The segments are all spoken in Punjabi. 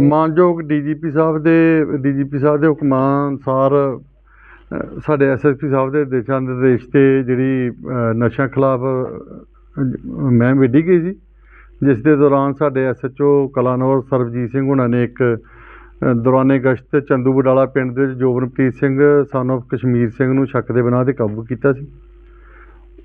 ਮਾਨਯੋਗ ਡੀਜੀਪੀ ਸਾਹਿਬ ਦੇ ਡੀਜੀਪੀ ਸਾਹਿਬ ਦੇ ਹੁਕਮਾਂ ਅਨੁਸਾਰ ਅ, ਸਾਡੇ ਐਸਐਸਪੀ ਸਾਹਿਬ ਦੇ ਦਿਸ਼ਾ ਨਿਰਦੇਸ਼ ਤੇ ਜਿਹੜੀ ਅ, ਨਸ਼ਿਆਂ ਖਿਲਾਫ ਮਹਿਮ ਵਿੱਢੀ ਗਈ ਸੀ। ਜਿਸ ਦੇ ਦੌਰਾਨ ਸਾਡੇ ਐਸਐਚਓ ਕਲਾਨੌਰ ਸਰਬਜੀਤ ਸਿੰਘ ਉਹਨਾਂ ਨੇ ਇੱਕ ਦੌਰਾਨੇ ਗਸ਼ਤ ਚੰਦੂ ਬਡਾਲਾ ਪਿੰਡ ਦੇ ਵਿੱਚ ਜੋਬਨਪ੍ਰੀਤ ਸਿੰਘ ਸਨ of ਕਸ਼ਮੀਰ ਸਿੰਘ ਨੂੰ ਸ਼ੱਕ ਦੇ ਬਿਨਾਂ ਤੇ ਕਾਬੂ ਕੀਤਾ ਸੀ।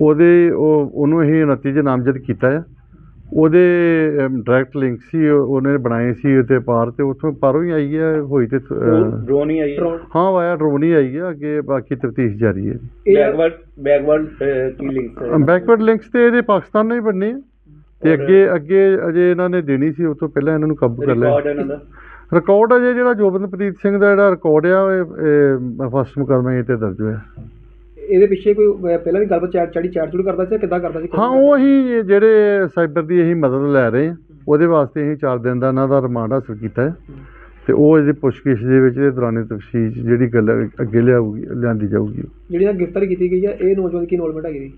ਉਹਦੇ ਉਹ ਉਹਨੂੰ ਅਸੀਂ 29 ਚ ਨਾਮਜ਼ਦ ਕੀਤਾ ਆ। ਉਹਦੇ ਡਾਇਰੈਕਟ ਲਿੰਕ ਸੀ ਉਹ- ਉਹਨੇ ਬਣਾਏ ਸੀ ਤੇ ਪਾਰ ਤੇ ਉੱਥੋਂ ਪਾਰੋਂ ਹੀ ਆਈ ਹੈ ਹੋਈ ਤੇ ਡਰੋਨ ਹੀ ਆਈ ਹੈ ਵਾਇਆ ਡਰੋਨ ਹੀ ਆਈ ਹੈ ਅੱਗੇ ਬਾਕੀ ਤਫਤੀਸ਼ ਜਾਰੀ ਹੈ ਇਹ ਬੈਕਵਰਡ ਬੈਕਵਰਡ ਕੀ ਲਿੰਕ ਹੈ ਬੈਕਵਰਡ ਲਿੰਕਸ ਤੇ ਇਹਦੇ ਪਾਕਿਸਤਾਨ ਨਾਲ ਹੀ ਬਣਨੇ ਆ। ਤੇ ਅੱਗੇ ਅੱਗੇ ਅਜੇ ਇਹਨਾਂ ਨੇ ਦੇਣੀ ਸੀ ਉਸ ਤੋਂ ਪਹਿਲਾਂ ਇਹਨਾਂ ਨੂੰ ਕਾਬੂ ਕਰ ਲਿਆ। ਰਿਕਾਰਡ ਇਹਨਾਂ ਦਾ? ਰਿਕਾਰਡ ਅਜੇ ਜਿਹੜਾ ਜੋਬਨਪ੍ਰੀਤ ਸਿੰਘ ਦਾ ਜਿਹੜਾ ਰਿਕਾਰਡ ਆ ਇਹ ਫਸਟ ਮੁਕਦਮੇ ਤੇ ਦਰਜ ਹੋਇਆ। ਇਹਦੇ ਪਿੱਛੇ ਕੋਈ ਅਹ, ਪਹਿਲਾਂ ਵੀ ਗੱਲਬਾਤ ਚਾਰ ਚੜੀ ਚਾਰ ਚੂੜ ਕਰਦਾ ਸੀ ਜਾਂ ਕਿੱਦਾਂ ਕਰਦਾ ਸੀ? ਹਾਂ ਉਹ ਅਸੀਂ ਜਿਹੜੇ ਸਾਈਬਰ ਦੀ ਅਸੀਂ ਮਦਦ ਲੈ ਰਹੇ ਹਾਂ ਉਹਦੇ ਵਾਸਤੇ ਅਸੀਂ 4 ਦਿਨ ਦਾ ਇਹਨਾਂ ਦਾ ਰਿਮਾਂਡ ਹਾਸਲ ਕੀਤਾ ਹੈ। ਤੇ ਉਹ ਇਹਦੀ ਪੁੱਛਗਿੱਛ ਦੇ ਵਿੱਚ ਦੇ ਦੌਰਾਨੇ ਤਫਸੀਸ਼ ਜਿਹੜੀ ਗੱਲ ਅੱਗੇ ਲਿਆਊਗੀ ਲਿਆਂਦੀ ਜਾਊਗੀ। ਜਿਹੜੀ ਨਾਲ ਗ੍ਰਿਫਤਾਰੀ ਕੀਤੀ ਗਈ ਹੈ ਇਹ ਨੌਜਵਾਨ ਕੀ ਇਨਵੋਲਵਮੈਂਟ ਹੈਗੀ?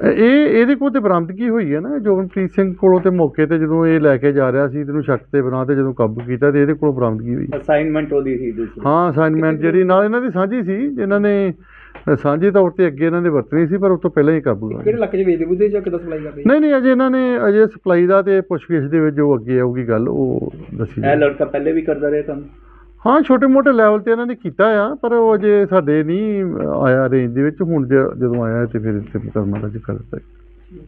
ਇਹ ਇਹਦੇ ਕੋਲ ਤੇ ਬਰਾਮਦਗੀ ਹੋਈ ਹੈ ਨਾ? ਜੋਬਨਪ੍ਰੀਤ ਸਿੰਘ ਕੋਲੋਂ ਤੇ ਮੌਕੇ ਤੇ ਜਦੋਂ ਇਹ ਲੈ ਕੇ ਜਾ ਰਿਹਾ ਸੀ ਤੈਨੂੰ ਸ਼ੱਕ ਤੇ ਬਣਾ ਤੇ ਜਦੋਂ ਕਾਬੂ ਕੀਤਾ ਤੇ ਇਹਦੇ ਕੋਲ ਬਰਾਮਦਗੀ ਹੋਈ? ਅਸਾਈਨਮੈਂਟ ਉਹਦੀ ਸੀ ਦੂਸਰੀ। ਹਾਂ ਅਸਾਈਨਮੈਂਟ ਜਿਹੜੀ ਨਾਲ ਇਹਨਾਂ ਦੀ ਸਾਂਝੀ ਸੀ ਜਿਨ੍ਹਾਂ ਨੇ ਸਾਂਝੀ ਤੌਰ ਤੇ ਅੱਗੇ ਇਹਨਾਂ ਦੇ ਵਰਤਣੀ ਸੀ ਪਰ ਉਸ ਤੋਂ ਪਹਿਲਾਂ ਹੀ ਕਾਬੂ ਆ ਕਿਹੜੇ ਇਲਾਕੇ 'ਚ ਵੇਚਦੇ ਬੁੱਧੇ ਜਾਂ ਕਿੱਦਾਂ ਸਪਲਾਈ ਕਰਦੇ? ਨਹੀਂ ਨਹੀਂ ਅਜੇ ਇਹਨਾਂ ਨੇ ਅਜੇ ਸਪਲਾਈ ਦਾ ਤੇ ਪੁੱਛਗਿੱਛ ਦੇ ਵਿੱਚ ਜੋ ਅੱਗੇ ਆਊਗੀ ਗੱਲ ਉਹ ਦੱਸੀ ਇਹ ਜਾਊਗੀ। ਲੜਕਾ ਪਹਿਲੇ ਵੀ ਕਰਦਾ ਰਿਹਾ ਕੰਮ? ਹਾਂ ਛੋਟੇ ਮੋਟੇ ਲੈਵਲ ਤੇ ਇਹਨਾਂ ਨੇ ਕੀਤਾ ਆ ਪਰ ਉਹ ਅਜੇ ਸਾਡੇ ਨਹੀਂ ਆਇਆ ਰੇਂਜ ਦੇ ਵਿੱਚ। ਹੁਣ ਜਦੋਂ ਆਇਆ ਤੇ ਫਿਰ ਇੱਥੇ ਮੁਕੱਦਮਾ ਦਰਜ ਕਰ ਦਿੱਤਾ।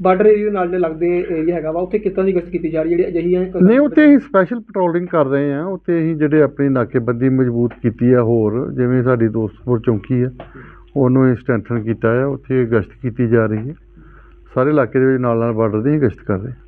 ਬਾਰਡਰ ਏਰੀਆ ਦੇ ਨਾਲ ਦੇ ਲੱਗਦੇ ਏਰੀਆ ਹੈਗਾ ਵਾ ਉੱਥੇ ਕਿਸ ਤਰ੍ਹਾਂ ਦੀ ਗਸ਼ਤ ਕੀਤੀ ਜਾ ਰਹੀ ਜਿਹੜੀ ਅਜਿਹੀਆਂ ਨਹੀਂ ਉੱਥੇ ਅਸੀਂ ਸਪੈਸ਼ਲ ਪੈਟਰੋਲਿੰਗ ਕਰ ਰਹੇ ਹਾਂ। ਉੱਥੇ ਅਸੀਂ ਜਿਹੜੇ ਆਪਣੀ ਨਾਕੇਬੰਦੀ ਮਜ਼ਬੂਤ ਕੀਤੀ ਆ ਹੋਰ ਜਿਵੇਂ ਸਾਡੀ ਦੋਸਤਪੁਰ ਚੌਂਕੀ ਆ। ਉਹਨੂੰ ਅਸੀਂ ਸਟਰੈਂਥਨ ਕੀਤਾ ਆ ਉੱਥੇ ਗਸ਼ਤ ਕੀਤੀ ਜਾ ਰਹੀ ਹੈ। ਸਾਰੇ ਇਲਾਕੇ ਦੇ ਵਿੱਚ ਨਾਲ ਨਾਲ ਬਾਰਡਰ ਦੀ ਅਸੀਂ ਗਸ਼ਤ ਕਰ ਰਹੇ